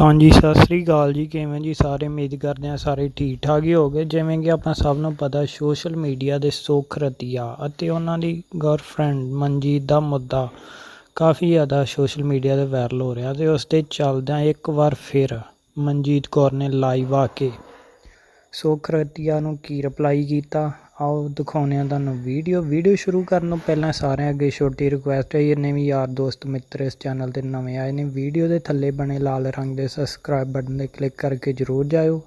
ਹਾਂਜੀ, ਸਤਿ ਸ੍ਰੀ ਅਕਾਲ ਜੀ। ਕਿਵੇਂ ਜੀ ਸਾਰੇ? ਉਮੀਦ ਕਰਦੇ ਹਾਂ ਸਾਰੇ ਠੀਕ ਠਾਕ ਹੀ ਹੋਗੇ ਜਿਵੇਂ ਕਿ ਆਪਾਂ ਸਭ ਨੂੰ ਪਤਾ, ਸੋਸ਼ਲ ਮੀਡੀਆ ਦੇ ਸੁੱਖ ਰਤੀਆ ਅਤੇ ਉਹਨਾਂ ਦੀ ਗਰਲਫ੍ਰੈਂਡ ਮਨਜੀਤ ਦਾ ਮੁੱਦਾ ਕਾਫੀ ਜ਼ਿਆਦਾ ਸੋਸ਼ਲ ਮੀਡੀਆ 'ਤੇ ਵਾਇਰਲ ਹੋ ਰਿਹਾ ਤੇ ਉਸ 'ਤੇ ਚੱਲਦਿਆਂ ਇੱਕ ਵਾਰ ਫਿਰ ਮਨਜੀਤ ਕੌਰ ਨੇ ਲਾਈਵ ਆ ਕੇ ਸੁੱਖ ਰਤੀਆ ਨੂੰ ਕੀ ਰਿਪਲਾਈ ਕੀਤਾ? ਆਓ ਦਿਖਾਉਂਦੇ ਹਾਂ ਤੁਹਾਨੂੰ ਵੀਡੀਓ। ਵੀਡੀਓ ਸ਼ੁਰੂ ਕਰਨ ਤੋਂ ਪਹਿਲਾਂ ਸਾਰਿਆਂ ਅੱਗੇ ਛੋਟੀ ਰਿਕੁਐਸਟ ਹੈ, ਜਿੰਨੇ ਵੀ ਯਾਰ, ਦੋਸਤ, ਮਿੱਤਰ ਇਸ ਚੈਨਲ ਤੇ ਨਵੇਂ ਆਏ ਨੇ, ਵੀਡੀਓ ਦੇ ਥੱਲੇ ਬਣੇ ਲਾਲ ਰੰਗ ਦੇ ਸਬਸਕ੍ਰਾਈਬ ਬਟਨ ਤੇ ਕਲਿੱਕ ਕਰਕੇ ਜਰੂਰ ਜਾਇਓ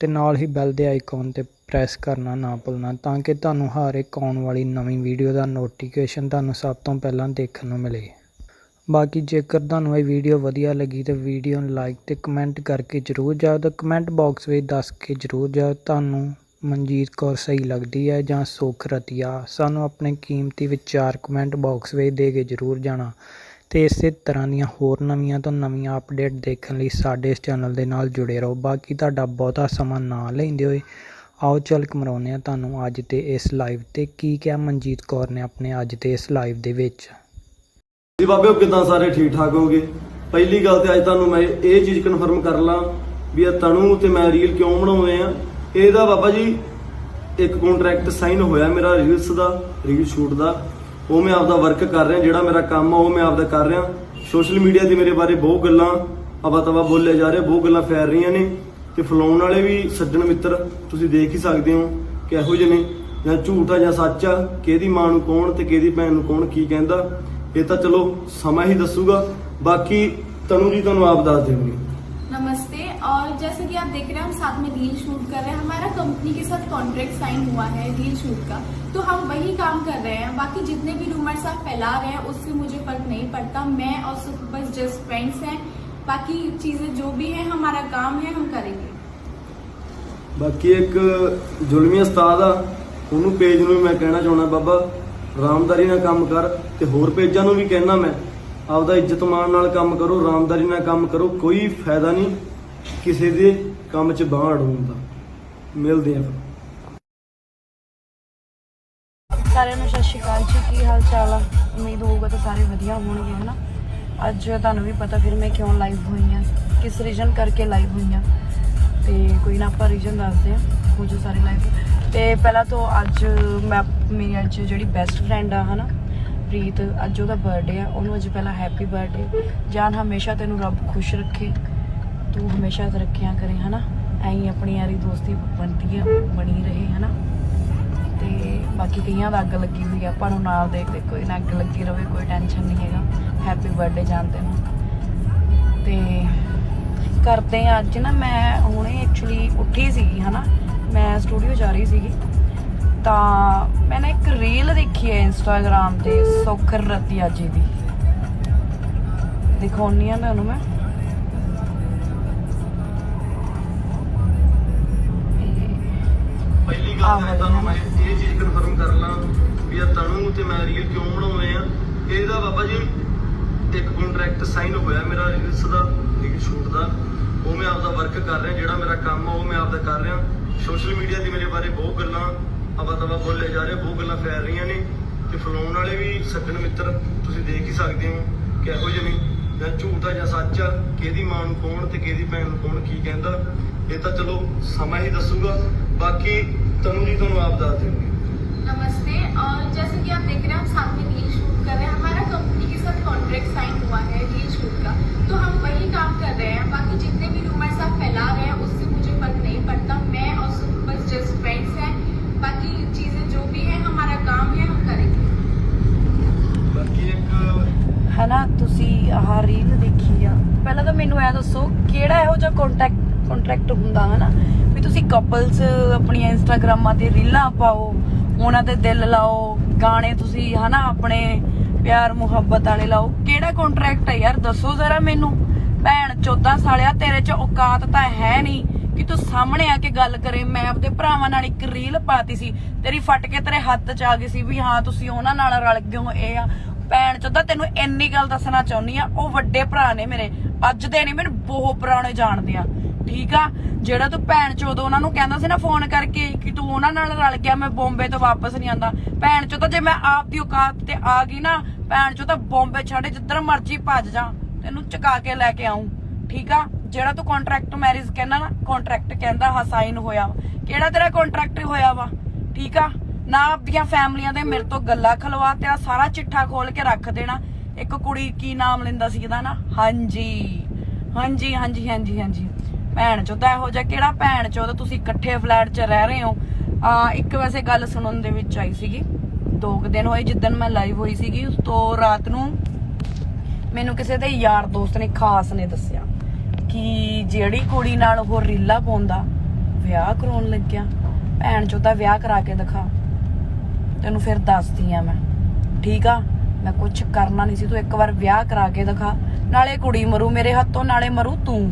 ਤੇ ਨਾਲ ਹੀ ਬੈਲ ਦੇ ਆਈਕਨ ਤੇ ਪ੍ਰੈਸ ਕਰਨਾ ਨਾ ਭੁੱਲਣਾ, ਤਾਂ ਕਿ ਤੁਹਾਨੂੰ ਹਰ ਇੱਕ ਆਉਣ ਵਾਲੀ ਨਵੀਂ ਵੀਡੀਓ ਦਾ ਨੋਟੀਫਿਕੇਸ਼ਨ ਤੁਹਾਨੂੰ ਸਭ ਤੋਂ ਪਹਿਲਾਂ ਦੇਖਣ ਨੂੰ ਮਿਲੇ। ਬਾਕੀ ਜੇਕਰ ਤੁਹਾਨੂੰ ਇਹ ਵੀਡੀਓ ਵਧੀਆ ਲੱਗੀ ਤਾਂ ਵੀਡੀਓ ਨੂੰ ਲਾਈਕ ਤੇ ਕਮੈਂਟ ਕਰਕੇ ਜਰੂਰ ਜਾਓ ਤਾਂ ਕਮੈਂਟ ਬਾਕਸ ਵਿੱਚ ਦੱਸ ਕੇ ਜਰੂਰ ਜਾਓ ਤੁਹਾਨੂੰ ਮਨਜੀਤ ਕੌਰ ਸਹੀ ਲੱਗਦੀ ਹੈ ਜਾਂ ਸੁੱਖ ਰਤੀਆ? ਸਾਨੂੰ ਆਪਣੇ ਕੀਮਤੀ ਵਿਚਾਰ ਕਮੈਂਟ ਬਾਕਸ ਵਿੱਚ ਦੇ ਕੇ ਜਰੂਰ ਜਾਣਾ। ਅਤੇ ਇਸੇ ਤਰ੍ਹਾਂ ਦੀਆਂ ਹੋਰ ਨਵੀਆਂ ਤੋਂ ਨਵੀਆਂ ਅਪਡੇਟ ਦੇਖਣ ਲਈ ਸਾਡੇ ਇਸ ਚੈਨਲ ਦੇ ਨਾਲ ਜੁੜੇ ਰਹੋ। ਬਾਕੀ ਤੁਹਾਡਾ ਬਹੁਤਾ ਸਮਾਂ ਨਾ ਲੈਂਦੇ ਹੋਏ ਆਓ ਚੱਲ ਕਮਰਾਉਂਦੇ ਹਾਂ ਤੁਹਾਨੂੰ ਅੱਜ ਤੇ ਇਸ ਲਾਈਵ ਤੇ। ਕੀ ਕਿਹਾ ਮਨਜੀਤ ਕੌਰ ਨੇ ਆਪਣੇ ਅੱਜ ਦੇ ਇਸ ਲਾਈਵ ਦੇ ਵਿੱਚ? ਜੀ ਬਾਬਿਓ ਕਿਦਾਂ ਸਾਰੇ ਠੀਕ ਠਾਕ ਹੋਗੇ? ਪਹਿਲੀ ਗੱਲ ਤੇ ਅੱਜ ਤੁਹਾਨੂੰ ਮੈਂ ਇਹ ਚੀਜ਼ ਕਨਫਰਮ ਕਰ ਲਾਂ ਵੀ ਇਹ ਤਣੂ ਤੇ ਮੈਂ ਰੀਲ ਕਿਉਂ ਬਣਾਉਂਦੇ ਆ ਇਹਦਾ ਬਾਬਾ ਜੀ ਇੱਕ ਕੰਟਰੈਕਟ ਸਾਈਨ ਹੋਇਆ ਮੇਰਾ ਰੀਲਸ ਦਾ ਰੀਲ ਸ਼ੂਟ ਦਾ। ਉਹ ਮੈਂ ਆਪਦਾ ਵਰਕ ਕਰ ਰਿਹਾ, ਜਿਹੜਾ ਮੇਰਾ ਕੰਮ ਆ, ਉਹ ਮੈਂ ਆਪਦਾ ਕਰ ਰਿਹਾ। ਸੋਸ਼ਲ ਮੀਡੀਆ ਤੇ ਮੇਰੇ ਬਾਰੇ ਬਹੁਤ ਗੱਲਾਂ ਅਵਾ ਤਵਾ ਬੋਲੇ ਜਾ ਰਹੇ, ਬਹੁਤ ਗੱਲਾਂ ਫੈਲ ਰਹੀਆਂ ਨੇ। ਤੇ ਫਲਾਉਣ ਵਾਲੇ ਵੀ ਸੱਜਣ ਮਿੱਤਰ, ਤੁਸੀਂ ਦੇਖ ਹੀ ਸਕਦੇ ਹੋ ਕਿ ਇਹੋ ਜਿਹੇ ਨੇ। ਜਾਂ ਝੂਠ ਆ ਜਾਂ ਸੱਚ ਆ, ਕਿਹਦੀ ਮਾਂ ਨੂੰ ਕੌਣ ਤੇ ਕਿਹਦੀ ਭੈਣ ਨੂੰ ਕੌਣ ਕੀ ਕਹਿੰਦਾ, ਇਹ ਤਾਂ ਚਲੋ ਸਮਾਂ ਹੀ ਦੱਸੂਗਾ। ਬਾਕੀ ਤਨੂ ਜੀ ਤੁਹਾਨੂੰ ਆਪ ਦੱਸ ਦੇਣਗੇ ਨਮਸਤੇ और जैसे कि आप देख रहे हैं हम साथ में रील शूट कर रहे हैं हमारा कंपनी के साथ कॉन्ट्रैक्ट साइन हुआ है रील शूट का तो हम वही काम कर रहे हैं बाकी जितने भी रूमर्स आप फैला रहे हैं उससे मुझे फर्क नहीं पड़ता मैं और सुख बस जस्ट फ्रेंड्स हैं बाकी चीजें जो भी है हमारा काम है हम करेंगे ਬਾਕੀ ਇੱਕ ਜ਼ੁਲਮੀ ਉਸਤਾਦ ਆ ਉਹਨੂੰ ਪੇਜ ਨੂੰ ਵੀ ਮੈਂ ਕਹਿਣਾ ਚਾਹੁੰਦਾ ਬਾਬਾ ਰਾਮਦਾਰੀ ਨਾਲ ਕੰਮ ਕਰ ਤੇ ਹੋਰ ਪੇਜਾਂ ਨੂੰ ਵੀ ਕਹਿਣਾ ਮੈਂ ਆਪਦਾ ਇੱਜ਼ਤ ਮਾਣ ਨਾਲ ਕੰਮ ਕਰੋ ਰਾਮਦਾਰੀ ਨਾਲ ਕੰਮ ਕਰੋ ਕੋਈ ਫਾਇਦਾ ਨਹੀਂ ਕਿਸੇ ਦੇ ਕੰਮ 'ਚ ਬਾਂਹ ਅੜਾਉਣ ਦਾ। ਮਿਲਦੇ ਆ। ਫਿਰ ਸਾਰਿਆਂ ਨੂੰ ਸਤਿ ਸ਼੍ਰੀ ਅਕਾਲ ਜੀ, ਕੀ ਹਾਲ ਚਾਲ ਆ? ਉਮੀਦ ਹੋਊਗਾ ਤਾਂ ਸਾਰੇ ਵਧੀਆ ਹੋਣਗੇ, ਹਨਾ? ਅੱਜ ਤੁਹਾਨੂੰ ਵੀ ਪਤਾ ਫਿਰ ਮੈਂ ਕਿਉਂ ਲਾਈਵ ਹੋਈ ਆ, ਕਿਸ ਰੀਜਨ ਕਰਕੇ ਲਾਈਵ ਹੋਈ ਆ। ਤੇ ਕੋਈ ਨਾ ਆਪਾਂ ਰੀਜਨ ਦੱਸਦੇ ਆ, ਹੋ ਜੋ ਸਾਰੇ ਲਾਈਵ ਤੇ ਪਹਿਲਾਂ ਤੋਂ ਅੱਜ ਮੈਂ ਮੇਰੀ ਅੱਜ ਜਿਹੜੀ ਬੈਸਟ ਫਰੈਂਡ ਆ, ਹਨਾ, ਪ੍ਰੀਤ, ਅੱਜ ਉਹਦਾ ਬਰਥਡੇ ਆ, ਉਹਨੂੰ ਅੱਜ ਪਹਿਲਾਂ ਹੈਪੀ ਬਰਥਡੇ ਜਾਨ ਹਮੇਸ਼ਾ ਤੈਨੂੰ ਰੱਬ ਖੁਸ਼ ਰੱਖੇ। ਤੂੰ ਹਮੇਸ਼ਾ ਤਰੱਕੀਆਂ ਕਰੇ, ਹਨਾ? ਐਂ ਆਪਣੀ ਯਾਰੀ ਦੋਸਤੀ ਬਣਦੀ ਆ, ਬਣੀ ਰਹੇ, ਹਨਾ? ਤੇ ਬਾਕੀ ਕਈਆਂ ਦਾ ਅੱਗ ਲੱਗੀ ਹੋਈ ਆ, ਆਪਾਂ ਨੂੰ ਨਾਲ ਦੇਖਦੇ ਕੋਈ ਨਾ ਅੱਗ ਲੱਗੀ ਰਵੇ, ਕੋਈ ਟੈਨਸ਼ਨ ਨਹੀਂ ਹੈਗਾ। ਹੈਪੀ ਬਰਥਡੇ ਜਾਣਦੇ ਨੂੰ ਤੇ ਕਰਦੇ ਆ ਅੱਜ ਨਾ, ਮੈਂ ਹੁਣੇ ਐਕਚੁਅਲੀ ਉੱਠੀ ਸੀਗੀ, ਹਨਾ? ਮੈਂ ਸਟੂਡੀਓ ਜਾ ਰਹੀ ਸੀਗੀ। ਤਾਂ ਮੈਂ ਨਾ ਇੱਕ ਰੀਲ ਦੇਖੀ ਹੈ ਇੰਸਟਾਗ੍ਰam ਤੇ ਸੁਖਰ ਰਤੀਆ ਜੀ ਦੀ। ਦਿਖਾਉਣੀ ਆ ਤੁਹਾਨੂੰ ਮੈਂ। ਤਾਂ ਤੁਹਾਨੂੰ ਮੈਂ ਇਹ ਚੀਜ਼ ਕਨਫਰਮ ਕਰ ਲਾਂ ਵੀ ਇਹ ਤਣੂ ਤੇ ਮੈਂ ਰੀਲ ਕਿਉਂ ਬਣਾਉਂਦੇ ਆ? ਇਹਦਾ ਬਾਬਾ ਜੀ ਇੱਕ ਕੰਟਰੈਕਟ ਸਾਈਨ ਹੋਇਆ ਮੇਰਾ ਰੀਲਸ ਦਾ ਰੀਲ ਸ਼ੂਟ ਦਾ। ਉਹ ਮੈਂ ਆਪਦਾ ਵਰਕ ਕਰ ਰਿਹਾ ਜਿਹੜਾ ਮੇਰਾ ਕੰਮ ਆ ਉਹ ਮੈਂ ਆਪਦਾ ਕਰ ਰਿਹਾ। ਸੋਸ਼ਲ ਮੀਡੀਆ ਤੇ ਮੇਰੇ ਬਾਰੇ ਬਹੁਤ ਗੱਲਾਂ ਅਵਾ ਤਵਾ ਬੋਲੇ ਜਾ ਰਹੇ ਬਹੁਤ ਗੱਲਾਂ ਫੈਲ ਰਹੀਆਂ ਨੇ। ਤੇ ਫਲਾਉਣ ਵਾਲੇ ਵੀ ਸੱਜਣ ਮਿੱਤਰ ਤੁਸੀਂ ਦੇਖ ਹੀ ਸਕਦੇ ਹੋ ਕਿ ਇਹੋ ਜਿਹੇ ਨੇ। ਜਾਂ ਝੂਠ ਆ ਜਾਂ ਸੱਚ ਆ ਕਿਹਦੀ ਮਾਂ ਨੂੰ ਕੌਣ ਤੇ ਕਿਹਦੀ ਭੈਣ ਨੂੰ ਕੌਣ ਕੀ ਕਹਿੰਦਾ। ਇਹ ਤਾਂ ਚਲੋ ਸਮਾਂ ਹੀ ਦੱਸੂਗਾ। ਬਾਕੀ ਤਨੂ ਜੀ ਤੁਹਾਨੂੰ ਆਪ ਦੱਸ ਦੇਣਗੇ नमस्ते और जैसे कि आप देख रहे हैं हम साथ में रील शूट कर रहे हैं हमारा कंपनी के साथ कॉन्ट्रैक्ट साइन हुआ है रील शूट का तो हम वही काम कर रहे हैं बाकी जितने भी रूमर्स आप फैला रहे हैं उससे मुझे फर्क नहीं पड़ता मैं और सुख बस जस्ट फ्रेंड्स हैं बाकी चीजें जो भी है हमारा काम है हम करेंगे ਬਾਕੀ ਇੱਕ ਹਨਾ ਤੁਸੀਂ ਆਹ ਰੀਲ ਦੇਖੀ ਆ ਪਹਿਲਾਂ ਤਾਂ ਮੈਨੂੰ ਐ ਦੱਸੋ ਕਿਹੜਾ ਇਹੋ ਜਿਹਾ ਕੰਟੈਕਟ ਕੰਟਰੈਕਟ ਹੁੰਦਾ ਹਨਾ ਵੀ ਤੁਸੀਂ ਕਪਲਸ ਆਪਣੀਆਂ ਇੰਸਟਾਗ੍ਰਾਮਾਂ ਤੇ ਰੀਲਾਂ ਪਾਓ, ਉਹਨਾਂ ਤੇ ਦਿਲ ਲਾਓ, ਗਾਣੇ ਤੁਸੀਂ ਹਨਾ ਆਪਣੇ ਪਿਆਰ ਮੁਹੱਬਤ ਵਾਲੇ ਲਾਓ। ਕਿਹੜਾ ਕੰਟਰੈਕਟ ਹੈ ਯਾਰ, ਦੱਸੋ ਜ਼ਰਾ ਮੈਨੂੰ। ਭੈਣ 14 ਸਾਲਿਆ, ਤੇਰੇ ਚ ਔਕਾਤ ਤਾਂ ਹੈ ਨਹੀਂ ਕਿ ਤੂੰ ਸਾਹਮਣੇ ਆ ਕੇ ਗੱਲ ਕਰੇ। ਮੈਂ ਆਪਦੇ ਭਰਾਵਾਂ ਨਾਲ ਇੱਕ ਰੀਲ ਪਾਤੀ ਸੀ, ਤੇਰੀ ਫਟ ਕੇ ਤੇਰੇ ਹੱਥ 'ਚ ਆ ਗਈ ਸੀ ਵੀ ਹਾਂ, ਤੁਸੀਂ ਉਹਨਾਂ ਨਾਲ ਰਲ ਗਏ ਹੋ ਇਹ ਆ। ਭੈਣ, ਚੋਦਾ, ਤੈਨੂੰ ਇੰਨੀ ਗੱਲ ਦੱਸਣਾ ਚਾਹੁੰਨੀ ਆ, ਉਹ ਵੱਡੇ ਭਰਾ ਨੇ ਮੇਰੇ। ਅੱਜ ਦੇ ਨਹੀਂ ਮੈਨੂੰ ਬਹੁਤ ਪੁਰਾਣੇ ਜਾਣਦੇ ਆ। ਠੀਕ ਆ? ਜਿਹੜਾ ਤੂੰ ਭੈਣ ਚੋਦ ਉਹਨਾਂ ਨੂੰ ਕਹਿੰਦਾ ਸੀ ਨਾ ਫੋਨ ਕਰਕੇ ਕਿ ਤੂੰ ਉਹਨਾਂ ਨਾਲ ਰਲ ਗਿਆ, ਮੈਂ ਬੰਬੇ ਤੋਂ ਵਾਪਸ ਨਹੀਂ ਆਂਦਾ ਭੈਣ ਚੋਦਾ ਜੇ ਮੈਂ ਆਪ ਦੀ ਔਕਾਤ ਤੇ ਆ ਗਈ ਨਾ, ਭੈਣ ਚੋਦਾ ਬੰਬੇ ਛੱਡ ਜਿੱਧਰ ਮਰਜ਼ੀ ਭੱਜ ਜਾ, ਤੈਨੂੰ ਚੁਕਾ ਕੇ ਲੈ ਕੇ ਆਉਂ ਠੀਕ ਆ? ਜਿਹੜਾ ਤੂੰ ਕੰਟਰੈਕਟ ਮੈਰਿਜ ਕਹਿੰਦਾ ਨਾ ਕੰਟਰੈਕਟ ਕਹਿੰਦਾ ਹਾਂ ਸਾਈਨ ਹੋਇਆ ਵਾ। ਕਿਹੜਾ ਤੇਰਾ ਕੰਟਰੈਕਟ ਹੋਇਆ ਵਾ? ਠੀਕ ਆ? ਨਾ ਆਪਦੀਆਂ ਫੈਮਲੀਆਂ ਦੇ ਮੇਰੇ ਤੋਂ ਗੱਲਾਂ ਖਲਵਾ ਤੇਰਾ ਸਾਰਾ ਚਿੱਠਾ ਖੋਲ ਕੇ ਰੱਖ ਦੇਣਾ। ਇੱਕ ਕੁੜੀ ਕੀ ਨਾਮ ਲੈਂਦਾ ਸੀ ਇਹਦਾ ਨਾ? ਹਾਂਜੀ। ਹਾਂਜੀ ਹਾਂਜੀ ਹਾਂਜੀ ਹਾਂਜੀ। ਭੈਣ ਚੋਦਾ ਇਹੋ ਜਿਹਾ ਕਿਹੜਾ ਭੈਣ ਚੋਦਾ? ਤੁਸੀਂ ਇਕੱਠੇ ਫਲੈਟ 'ਚ ਰਹਿ ਰਹੇ ਹੋ। ਆ, ਇੱਕ ਵੈਸੇ ਗੱਲ ਸੁਣਨ ਦੇ ਵਿੱਚ ਆਈ ਸੀਗੀ। ਦੋ ਕੁ ਦਿਨ ਹੋਏ ਜਿੱਦਣ ਮੈਂ ਲਾਈਵ ਹੋਈ ਸੀਗੀ, ਉਸ ਤੋਂ ਰਾਤ ਨੂੰ ਮੈਨੂੰ ਕਿਸੇ ਦੇ ਯਾਰ ਦੋਸਤ ਨੇ ਖਾਸ ਨੇ ਦੱਸਿਆ ਕਿ ਜਿਹੜੀ ਕੁੜੀ ਨਾਲ ਉਹ ਰੀਲਾ ਪਾਉਂਦਾ, ਵਿਆਹ ਕਰਾਉਣ ਲੱਗਿਆ। ਭੈਣ ਚੋਦਾ ਵਿਆਹ ਕਰਾ ਕੇ ਦਿਖਾ। ਤੈਨੂੰ ਫਿਰ ਦੱਸਦੀ ਆ ਮੈਂ। ਠੀਕ ਆ, ਮੈਂ ਕੁਝ ਕਰਨਾ ਨਹੀਂ ਸੀ, ਤੂੰ ਇੱਕ ਵਾਰ ਵਿਆਹ ਕਰਾ ਕੇ ਦਿਖਾ। ਨਾਲੇ ਕੁੜੀ ਮਰੂ ਮੇਰੇ ਹੱਥੋਂ, ਨਾਲੇ ਮਰੂ ਤੂੰ।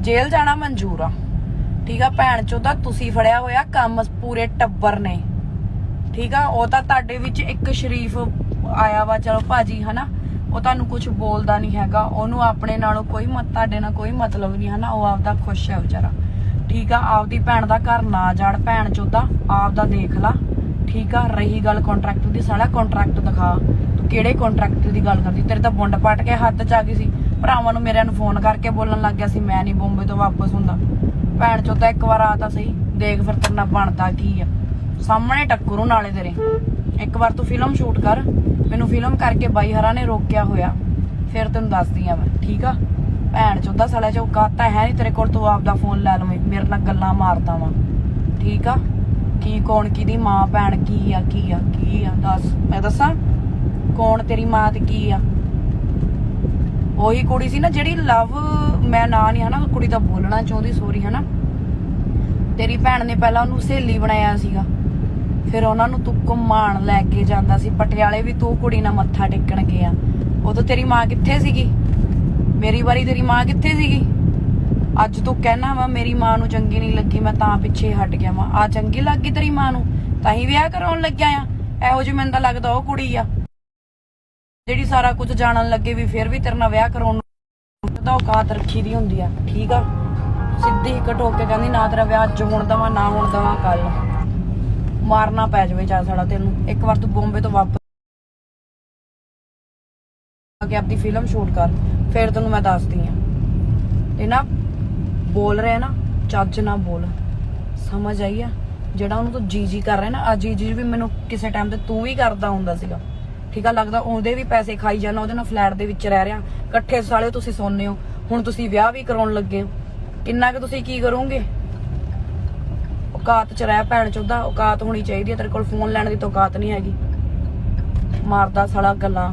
ਜੇਲ੍ਹ ਜਾਣਾ ਮਨਜ਼ੂਰ ਆ। ਠੀਕ ਆ ਭੈਣ ਚੋਦਾ ਤੁਸੀਂ ਫੜਿਆ ਹੋਇਆ ਕੰਮ ਪੂਰੇ ਟੱਬਰ ਨੇ। ਠੀਕ ਆ, ਉਹ ਤਾਂ ਤੁਹਾਡੇ ਵਿੱਚ ਇੱਕ ਸ਼ਰੀਫ ਆਇਆ ਵਾ, ਚਲੋ ਭਾਜੀ, ਹਨਾ? ਉਹ ਤੁਹਾਨੂੰ ਕੁਝ ਬੋਲਦਾ ਨਹੀਂ ਹੈਗਾ। ਉਹਨੂੰ ਆਪਣੇ ਨਾਲੋਂ ਕੋਈ ਮਤ, ਤੁਹਾਡੇ ਨਾਲ ਕੋਈ ਮਤਲਬ ਨਹੀਂ, ਹਨਾ? ਉਹ ਆਪਦਾ ਖੁਸ਼ ਹੈ ਵਿਚਾਰਾ। ਠੀਕ ਆ, ਆਪਦੀ ਭੈਣ ਦਾ ਘਰ ਨਾ ਜਾਣ ਭੈਣ ਚੋਦਾ ਆਪਦਾ ਦੇਖ ਲਾ। ਠੀਕ ਆ, ਰਹੀ ਗੱਲ ਕੰਟਰੈਕਟ ਦੀ ਸਾਲਾ ਕੰਟਰੈਕਟ ਦਿਖਾ। ਤੂੰ ਕਿਹੜੇ ਕੰਟਰੈਕਟ ਦੀ ਗੱਲ ਕਰਦੀ? ਤੇਰੇ ਤਾਂ ਬੁੰਡ ਪਟ ਕੇ ਹੱਥ ਚ ਆ ਗਈ ਸੀ। ਭਰਾਵਾਂ ਨੂੰ ਮੇਰਿਆਂ ਨੂੰ ਫੋਨ ਕਰਕੇ ਬੋਲਣ ਲੱਗ ਗਿਆ ਸੀ, ਮੈਂ ਨਹੀਂ ਬੰਬੇ ਤੋਂ ਵਾਪਸ ਹੁੰਦਾ। ਭੈਣ ਚੋਦਾ ਇੱਕ ਵਾਰ ਆ ਤਾਂ ਸਹੀ, ਦੇਖ ਫਿਰ ਤੇਰੇ ਬਣਦਾ ਕੀ ਆ। ਸਾਹਮਣੇ ਟੱਕਰੂ ਨਾਲੇ ਤੇਰੇ। ਇੱਕ ਵਾਰ ਤੂੰ ਫਿਲਮ ਸ਼ੂਟ ਕਰ, ਮੈਨੂੰ ਫਿਲਮ ਕਰਕੇ ਬਾਈ ਹਰਾ ਨੇ ਰੋਕਿਆ ਹੋਇਆ। ਫਿਰ ਤੈਨੂੰ ਦੱਸਦੀ ਆ ਮੈਂ, ਠੀਕ ਆ? ਭੈਣ ਚੋਦਾ ਸਾਲਾ ਚ ਔਕਾਤ ਤਾਂ ਹੈ ਨਹੀਂ ਤੇਰੇ ਕੋਲ, ਤੂੰ ਆਪ ਦਾ ਫੋਨ ਲੈ ਲਵੇਂ, ਮੇਰੇ ਨਾਲ ਗੱਲਾਂ ਮਾਰਦਾ ਵਾਂ। ਠੀਕ ਆ? ਕੀ, ਕੌਣ ਕਿਹਦੀ ਮਾਂ, ਭੈਣ ਕੀ ਆ ਕੀ ਆ ਕੀ ਆ, ਦੱਸ। ਮੈਂ ਦੱਸਾਂ, ਕੌਣ ਤੇਰੀ ਮਾਂ ਤੇ ਕੀ ਆ? ਉਹੀ ਕੁੜੀ ਸੀ ਨਾ ਜਿਹੜੀ ਲਵ, ਮੈਂ ਨਾਂ ਨਹੀਂ ਹਨਾ ਉਹ ਕੁੜੀ ਦਾ ਬੋਲਣਾ ਚਾਹੁੰਦੀ ਸੋਰੀ ਹਨਾ। ਤੇਰੀ ਭੈਣ ਨੇ ਪਹਿਲਾਂ ਉਹਨੂੰ ਸਹੇਲੀ ਬਣਾਇਆ ਸੀਗਾ। ਫਿਰ ਉਹਨਾਂ ਨੂੰ ਤੂੰ ਘੁੰਮਾਣ ਲੈ ਕੇ ਜਾਂਦਾ ਸੀ। ਪਟਿਆਲੇ ਵੀ ਤੂੰ ਕੁੜੀ ਨਾਲ ਮੱਥਾ ਟੇਕਣ ਗਿਆ ਉਦੋਂ ਤੇਰੀ ਮਾਂ ਕਿੱਥੇ ਸੀਗੀ? ਮੇਰੀ ਵਾਰੀ ਤੇਰੀ ਮਾਂ ਕਿੱਥੇ ਸੀਗੀ? ਅੱਜ ਤੂੰ ਕਹਿਣਾ ਵਾ, ਮੇਰੀ ਮਾਂ ਨੂੰ ਚੰਗੀ ਨਹੀਂ ਲੱਗੀ, ਮੈਂ ਤਾਂ ਪਿੱਛੇ ਹਟ ਗਿਆ ਵਾਂ। ਆ ਚੰਗੀ ਲੱਗੀ ਤੇਰੀ ਮਾਂ ਨੂੰ? ਤਾਂ ਹੀ ਵਿਆਹ ਕਰਾਉਣ ਲੱਗਿਆ ਆ। ਇਹੋ ਜਿਹੀ ਮੈਨੂੰ ਤਾਂ ਲੱਗਦਾ ਉਹ ਕੁੜੀ ਆ। ਜਿਹੜੀ ਸਾਰਾ ਕੁਝ ਜਾਣਨ ਲੱਗੇ ਵੀ ਫਿਰ ਵੀ ਤੇਰੇ ਨਾਲ ਵਿਆਹ ਕਰਾਉਣ ਨੂੰ ਔਕਾਤ ਰੱਖੀ ਦੀ ਹੁੰਦੀ ਆ। ਠੀਕ ਆ? ਸਿੱਧੀ ਕਟੋ ਕੇ ਕਹਿੰਦੀ, ਨਾ ਤੇਰਾ ਵਿਆਹ ਅੱਜ ਹੋਣ ਦਵਾ, ਨਾ ਹੋਣ ਦਵਾ ਕੱਲ ਮਾਰਨਾ ਪੈ ਜਾਵੇ ਚਾ ਸਾਡਾ ਤੈਨੂੰ। ਇੱਕ ਵਾਰ ਤੂੰ ਬੰਬੇ ਤੋਂ ਵਾਪਸ ਆ ਕੇ ਆਪਦੀ ਫਿਲਮ ਸ਼ੂਟ ਕਰ। ਫਿਰ ਤੈਨੂੰ ਮੈਂ ਦੱਸਦੀ ਆ। ਤੇ ਨਾ, ਬੋਲ ਰਿਹਾ ਨਾ, ਚੱਜ ਨਾ ਬੋਲ। ਸਮਝ ਆਈ ਆ? ਜਿਹੜਾ ਉਹਨੂੰ ਤੂੰ ਜੀ ਜੀ ਕਰ ਰਿਹਾ ਨਾ ਆ ਜੀ ਜੀ ਵੀ ਮੈਨੂੰ ਕਿਸੇ ਟਾਈਮ ਤੇ ਤੂੰ ਵੀ ਕਰਦਾ ਹੁੰਦਾ ਸੀਗਾ। ਠੀਕ ਆ, ਲੱਗਦਾ ਉਹਦੇ ਵੀ ਪੈਸੇ ਖਾਈ ਜਾਣਾ, ਉਹਦੇ ਨਾਲ ਫਲੈਟ ਦੇ ਵਿੱਚ ਰਹਿ ਰਿਹਾ ਇਕੱਠੇ ਸਾਲੇ ਤੁਸੀਂ ਸੋਨੇ ਹੋ। ਹੁਣ ਤੁਸੀਂ ਵਿਆਹ ਵੀ ਕਰਾਉਣ ਲੱਗੇ ਹੋ। ਕਿੰਨਾ ਕਿ ਤੁਸੀਂ ਕੀ ਕਰੋਗੇ? ਔਕਾਤ ਚ ਰਹਿ ਭੈਣ ਚੋਦਾ, ਔਕਾਤ ਹੋਣੀ ਚਾਹੀਦੀ ਹੈ ਤੇਰੇ ਕੋਲ ਫੋਨ ਲੈਣ ਦੀ ਤਾਂ ਔਕਾਤ ਨਹੀਂ ਹੈਗੀ। ਮਾਰਦਾ ਸਾਲਾ ਗੱਲਾਂ।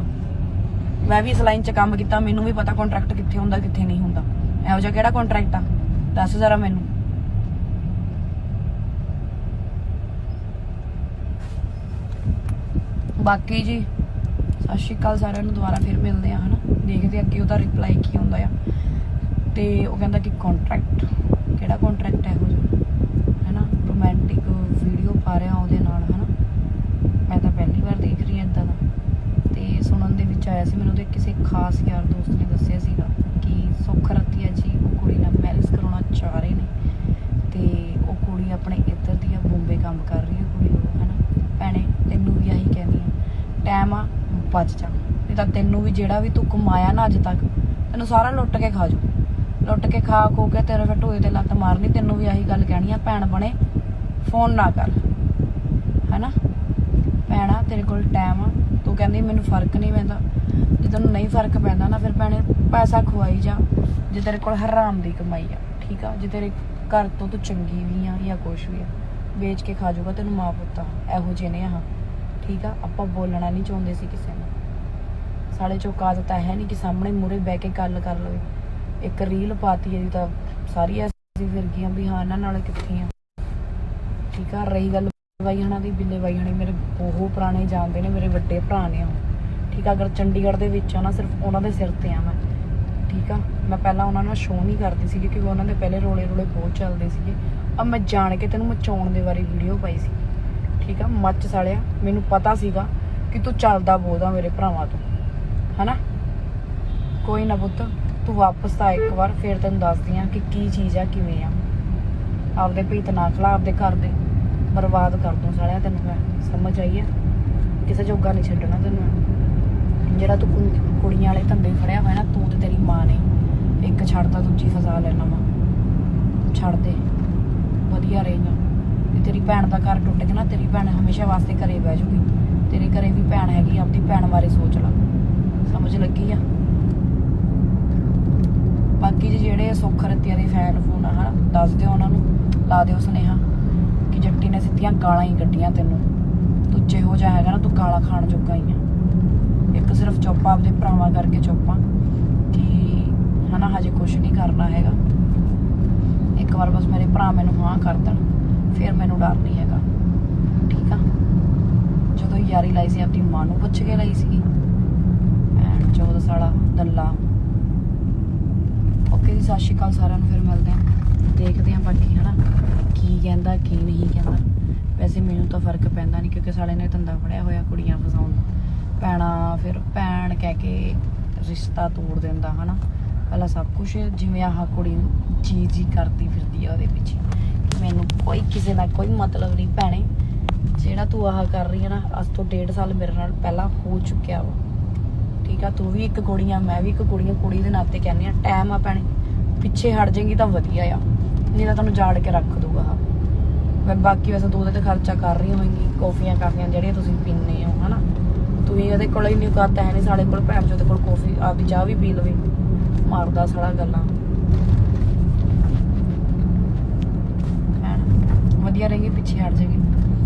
ਮੈਂ ਵੀ ਇਸ ਲਾਈਨ 'ਚ ਕੰਮ ਕੀਤਾ, ਮੈਨੂੰ ਵੀ ਪਤਾ ਕੰਟਰੈਕਟ ਕਿੱਥੇ ਹੁੰਦਾ, ਕਿੱਥੇ ਨਹੀਂ ਹੁੰਦਾ। ਇਹੋ ਜਿਹਾ ਕਿਹੜਾ ਕੰਟਰੈਕਟ ਆ? ਦੱਸ ਜ਼ਰਾ ਮੈਨੂੰ। ਬਾਕੀ ਜੀ ਸਤਿ ਸ਼੍ਰੀ ਅਕਾਲ ਸਾਰਿਆਂ ਨੂੰ ਦੁਬਾਰਾ ਫਿਰ ਮਿਲਦੇ ਆ ਹਨਾ? ਦੇਖਦੇ ਅੱਗੇ ਉਹਦਾ ਰਿਪਲਾਈ ਕੀ ਹੁੰਦਾ ਆ। ਤੇ ਉਹ ਕਹਿੰਦਾ ਕਿ ਕੰਟਰੈਕਟ ਕਿਹੜਾ ਕੰਟਰੈਕਟ ਹੈ ਉਹ ਜਿਹਾ ਹੈਨਾ? ਰੋਮਾਂਟਿਕ ਵੀਡੀਓ ਪਾ ਰਿਹਾ ਉਹਦੇ ਨਾਲ, ਹਨਾ? ਮੈਂ ਤਾਂ ਪਹਿਲੀ ਵਾਰ ਦੇਖ ਰਹੀ ਹਾਂ ਇਦਾਂ ਦਾ। ਤੇ ਸੁਣਨ ਦੇ ਵਿੱਚ ਆਇਆ ਸੀ, ਮੈਨੂੰ ਉਹਦੇ ਕਿਸੇ ਖਾਸ ਯਾਰ ਦੋਸਤ ਨੇ ਦੱਸਿਆ ਸੀਗਾ ਕਿ ਸੁੱਖ ਰਤੀਆ ਜੀ ਉਹ ਕੁੜੀ ਨਾਲ ਮੈਰਿਜ ਕਰਾਉਣਾ ਚਾਹ ਰਹੇ ਨੇ ਤੇ ਉਹ ਕੁੜੀ ਆਪਣੇ ਇੱਧਰ ਦੀ ਆ ਬੰਬੇ ਕੰਮ ਕਰ ਰਹੀ ਹੈ ਕੁੜੀ ਉਹ ਹਨਾ ਭੈਣੇ ਤੈਨੂੰ ਵੀ ਆਹੀ ਕਹਿੰਦੀ ਆ ਟਾਈਮ ਆ ਬਚ ਜਾ। ਨਹੀਂ ਤਾਂ ਤੈਨੂੰ ਵੀ ਜਿਹੜਾ ਵੀ ਤੂੰ ਕਮਾਇਆ ਨਾ ਅੱਜ ਤੱਕ, ਤੈਨੂੰ ਸਾਰਾ ਲੁੱਟ ਕੇ ਖਾ ਜੂ। ਲੁੱਟ ਕੇ ਖਾ ਖੋ ਕੇ ਤੇਰੇ ਫਿਰ ਢੋਏ ਤੇ ਲੱਤ ਮਾਰਨੀ, ਤੈਨੂੰ ਵੀ ਆਹੀ ਗੱਲ ਕਹਿਣੀ ਆ, ਭੈਣ ਬਣੇ, ਫੋਨ ਨਾ ਕਰ। ਹੈਨਾ? ਭੈਣਾ, ਤੇਰੇ ਕੋਲ ਟਾਈਮ ਆ। ਤੂੰ ਕਹਿੰਦੀ ਮੈਨੂੰ ਫ਼ਰਕ ਨਹੀਂ ਪੈਂਦਾ। ਜੇ ਤੈਨੂੰ ਨਹੀਂ ਫ਼ਰਕ ਪੈਂਦਾ ਨਾ ਫਿਰ ਭੈਣੇ, ਪੈਸਾ ਖਵਾਈ ਜਾ। ਜੇ ਤੇਰੇ ਕੋਲ ਹਰਾਮ ਦੀ ਕਮਾਈ ਆ, ਠੀਕ ਆ? ਜੇ ਤੇਰੇ ਘਰ ਤੋਂ ਤੂੰ ਚੰਗੀ ਵੀ ਆ ਜਾਂ ਕੁਛ ਵੀ ਆ, ਵੇਚ ਕੇ ਖਾ ਜਾਊਗਾ ਤੈਨੂੰ ਮਾਂ ਪੁੱਤਾ, ਇਹੋ ਜਿਹੇ ਨੇ ਆਹ। ਠੀਕ ਆ, ਆਪਾਂ ਬੋਲਣਾ ਨਹੀਂ ਚਾਹੁੰਦੇ ਸੀ ਕਿਸੇ ਨੂੰ। ਸਾਡੇ ਚੌਕਾਤ ਤਾਂ ਹੈ ਨਹੀਂ ਕਿ ਸਾਹਮਣੇ ਮੂਰੇ ਬਹਿ ਕੇ ਗੱਲ ਕਰ ਲਵੇ। ਇੱਕ ਰੀਲ ਪਾਤੀ ਇਹਦੀ ਤਾਂ ਸਾਰੀ ਐਸੀ ਫਿਰ ਗਈਆਂ ਵੀ ਹਾਂ, ਇਹਨਾਂ ਨਾਲ ਕਿੱਥੇ ਆ? ਠੀਕ ਆ, ਰਹੀ ਗੱਲ ਬਾਈ ਹਣਾ ਦੀ, ਬਿੱਲੇ ਬਾਈ ਹਣੀ ਮੇਰੇ ਬਹੁਤ ਪੁਰਾਣੇ ਜਾਣਦੇ ਨੇ, ਮੇਰੇ ਵੱਡੇ ਭਰਾ ਨੇ ਉਹ। ਠੀਕ ਆ, ਅਗਰ ਚੰਡੀਗੜ੍ਹ ਦੇ ਵਿੱਚ ਆ ਨਾ, ਸਿਰਫ ਉਹਨਾਂ ਦੇ ਸਿਰ ਤੇ ਆ ਮੈਂ। ਠੀਕ ਆ, ਮੈਂ ਪਹਿਲਾਂ ਉਹਨਾਂ ਨਾਲ ਸ਼ੋਅ ਨਹੀਂ ਕਰਦੀ ਸੀ ਕਿਉਂਕਿ ਉਹਨਾਂ ਦੇ ਪਹਿਲੇ ਰੋਲੇ ਰੋਲੇ ਬਹੁਤ ਚੱਲਦੇ ਸੀਗੇ। ਆ ਮੈਂ ਜਾਣ ਕੇ ਤੈਨੂੰ ਮਚਾਉਣ ਦੇ ਬਾਰੇ ਵੀਡੀਓ ਪਾਈ ਸੀ। ਠੀਕ ਆ, ਮੱਚ ਸਾਲਿਆ। ਮੈਨੂੰ ਪਤਾ ਸੀਗਾ ਕਿ ਤੂੰ ਚੱਲਦਾ ਬੋਲਦਾ ਮੇਰੇ ਭਰਾਵਾਂ ਤੋਂ। ਹਨਾ? ਕੋਈ ਨਾ ਪੁੱਤ, ਤੂੰ ਵਾਪਸ ਆ ਇੱਕ ਵਾਰ ਫੇਰ ਤੈਨੂੰ ਦੱਸਦੀ ਆ ਕਿ ਕੀ ਚੀਜ਼ ਆ, ਕਿਵੇਂ ਆ। ਆਪਦੇ ਭੀਤ ਨਾ ਖਲਾ, ਆਪਦੇ ਘਰ ਦੇ। ਬਰਬਾਦ ਕਰ ਦੂੰ ਸਾਲਿਆ ਤੈਨੂੰ ਮੈਂ, ਸਮਝ ਆਈ ਆ? ਕਿਸੇ ਜੋਗਾ ਨਹੀਂ ਛੱਡਣਾ ਤੈਨੂੰ ਮੈਂ। ਜਿਹੜਾ ਤੂੰ ਕੁ- ਕੁੜੀਆਂ ਵਾਲੇ ਧੰਦੇ ਫੜਿਆ ਹੋਇਆ ਨਾ, ਤੂੰ ਤੇ ਤੇਰੀ ਮਾਂ ਨੇ। ਇੱਕ ਛੱਡਦਾ ਦੂਜੀ ਫਸਾ ਲੈਣਾ ਵਾ। ਛੱਡ ਦੇ। ਵਧੀਆ ਰਹੇਗਾ ਤੇ ਤੇਰੀ ਭੈਣ ਦਾ ਘਰ ਟੁੱਟ ਗਿਆ ਨਾ, ਤੇਰੀ ਭੈਣ ਹਮੇਸ਼ਾ ਵਾਸਤੇ ਘਰੇ ਬਹਿ ਜੂਗੀ। ਤੇਰੇ ਘਰੇ ਵੀ ਭੈਣ ਹੈਗੀ ਆਪਣੀ ਭੈਣ ਬਾਰੇ ਸੋਚ ਲੈ। ਸਮਝ ਲੱਗੀ ਆ? ਬਾਕੀ ਜਿਹੜੇ ਸੁੱਖ ਰਤੀਆ ਦੇ ਫੈਨ ਫੋਨ ਆ, ਹਨਾ, ਦੱਸ ਦਿਓ ਉਹਨਾਂ ਨੂੰ, ਲਾ ਦਿਓ ਸੁਨੇਹਾ ਕਿ ਜੱਟੀ ਨੇ ਸਿੱਧੀਆਂ ਗਾਲਾਂ ਹੀ ਕੱਢੀਆਂ ਤੈਨੂੰ। ਤੂੰ ਜਿਹੋ ਜਿਹਾ ਹੈਗਾ ਨਾ, ਤੂੰ ਗਾਲਾਂ ਖਾਣ ਜੋਗਾ ਹੀ ਆ। ਇੱਕ ਸਿਰਫ ਚੁੱਪ ਆਪਦੇ ਭਰਾਵਾਂ ਕਰਕੇ ਚੁੱਪਾਂ ਕਿ ਹਨਾ, ਹਜੇ ਕੁਝ ਨਹੀਂ ਕਰਨਾ ਹੈਗਾ। ਇੱਕ ਵਾਰ ਬਸ ਮੇਰੇ ਭਰਾ ਮੈਨੂੰ ਹਾਂ ਕਰ ਦੇਣ। ਫਿਰ ਮੈਨੂੰ ਡਰ ਨਹੀਂ ਹੈਗਾ। ਠੀਕ ਆ? ਜਦੋਂ ਯਾਰੀ ਲਾਈ ਸੀ, ਆਪਣੀ ਮਾਂ ਨੂੰ ਪੁੱਛ ਕੇ ਲਈ ਸੀਗੀ। ਐਂਡ 14 ਸਾਲਾ, ਦੱਲਾ। ਓਕੇ ਜੀ, ਸਤਿ ਸ਼੍ਰੀ ਅਕਾਲ ਸਾਰਿਆਂ ਨੂੰ, ਫਿਰ ਮਿਲਦੇ ਹਾਂ। ਦੇਖਦੇ ਹਾਂ ਬਾਕੀ, ਹਨਾ? ਕੀ ਕਹਿੰਦਾ, ਕੀ ਨਹੀਂ ਕਹਿੰਦਾ। ਵੈਸੇ ਮੈਨੂੰ ਤਾਂ ਫ਼ਰਕ ਪੈਂਦਾ ਨਹੀਂ, ਕਿਉਂਕਿ ਸਾਲੇ ਨੇ ਧੰਦਾ ਫੜਿਆ ਹੋਇਆ ਕੁੜੀਆਂ ਫਸਾਉਣ ਦਾ। ਭੈਣਾ ਫਿਰ ਭੈਣ ਕਹਿ ਕੇ ਰਿਸ਼ਤਾ ਤੋੜ ਦਿੰਦਾ, ਹਨਾ? ਪਹਿਲਾਂ ਸਭ ਕੁਝ ਜਿਵੇਂ ਆਹ ਕੁੜੀ ਜੀ ਜੀ ਕਰਦੀ ਫਿਰਦੀ ਆ ਉਹਦੇ ਪਿੱਛੇ। ਮੈਨੂੰ ਕੋਈ ਕਿਸੇ ਨਾਲ ਕੋਈ ਮਤਲਬ ਨਹੀਂ ਭੈਣੇ। ਜਿਹੜਾ ਤੂੰ ਆਹ ਕਰ ਰਹੀ ਹੈ ਨਾ, ਅੱਜ ਤੋਂ ਡੇਢ ਸਾਲ ਮੇਰੇ ਨਾਲ ਪਹਿਲਾਂ ਹੋ ਚੁੱਕਿਆ ਵਾ। ਠੀਕ ਆ, ਤੂੰ ਵੀ ਇੱਕ ਕੁੜੀ ਮੈਂ ਵੀ ਇੱਕ ਕੁੜੀ ਕੁੜੀ ਦੇ ਨਾਤੇ ਕਹਿੰਦੇ ਆ ਟਾਈਮ ਆ ਭੈਣੇ, ਪਿੱਛੇ ਹਟ ਜਾਏਗੀ ਤਾਂ ਵਧੀਆ ਆ। ਨਹੀਂ ਤਾਂ ਤੁਹਾਨੂੰ ਜਾੜ ਕੇ ਰੱਖ ਦੂਗਾ ਆਹ। ਮੈਂ ਬਾਕੀ ਵੈਸੇ ਦੋ ਤੇ ਖਰਚਾ ਕਰ ਰਹੀ ਹੋਵਾਂਗੀ ਕੌਫੀਆਂ ਕਾਫੀਆਂ ਜਿਹੜੀਆਂ ਤੁਸੀਂ ਪੀਂਦੇ ਹੋ, ਹਨਾ। ਤੁਸੀਂ ਉਹਦੇ ਕੋਲ ਹੀ ਨਹੀਂ ਕਰਤਾ ਹੈ ਨਹੀਂ ਸਾਡੇ ਕੋਲ ਭੈਣ ਚੋਦੇ ਕੋਲ ਕੌਫੀ, ਆਪਦੀ ਚਾਹ ਵੀ ਪੀ ਲਵੇ। ਮਾਰਦਾ ਸਾਰਾ ਗੱਲਾਂ ਭੈਣ ਵਧੀਆ ਰਹੇਗੀ ਪਿੱਛੇ ਹਟ ਜਾਏਗੀ।